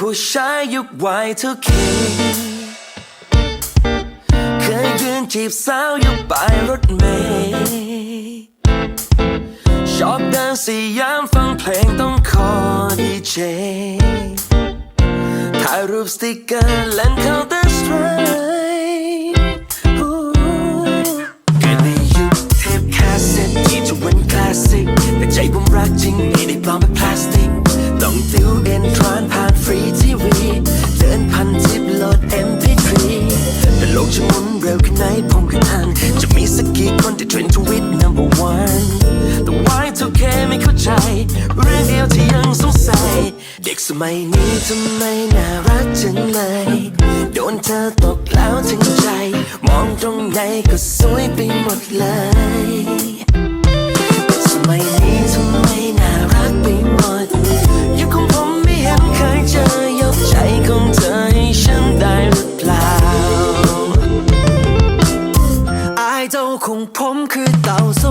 ผู้ชายยุค Y2K เคยยืนจีบสาวอยู่ป้ายรถเมล์ชอบเดินสยามฟังเพลงต้องคอดีเจถ่ายรูปสติกเกอร์เล่น Counter Strike เกิดในยุคเทปคาสเซ็ตที่ทุกวันคลาสสิกแต่ใจผมรักจริงไม่ได้ปลอมเป็น เทรนด์ทวิต number one แต่ Y2K ไม่เข้าใจ เรื่องเดียวที่ยังสงสัย เด็กสมัยนี้ทำไมน่ารักจังเลย โดนเธอตกแล้วถึงใจ มองตรงไหนก็สวยไปหมดเลย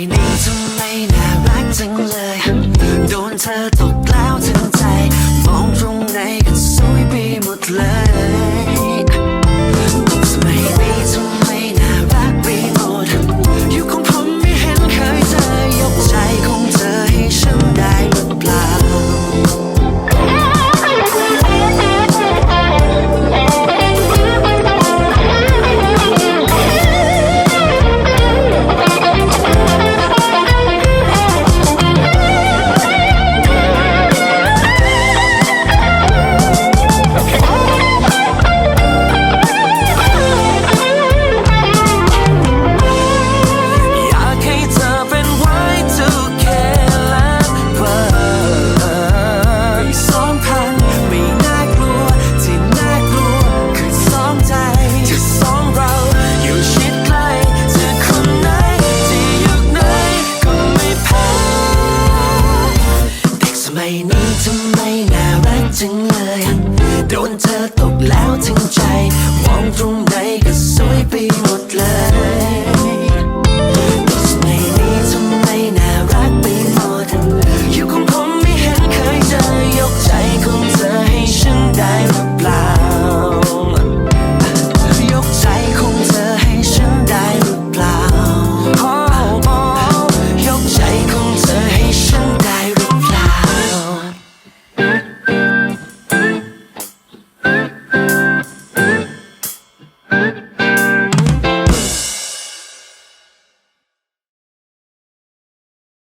นิ่ทำไมน่ารักจังเลย โดนเธอตกแล้วถึงใจ มองตรงไหนก็สวยไปหมดเลย ทำไมน่ารักจังเลยโดนเธอตกแล้วทั้งใจ มองตรงไหนก็สวยไปหมดเลย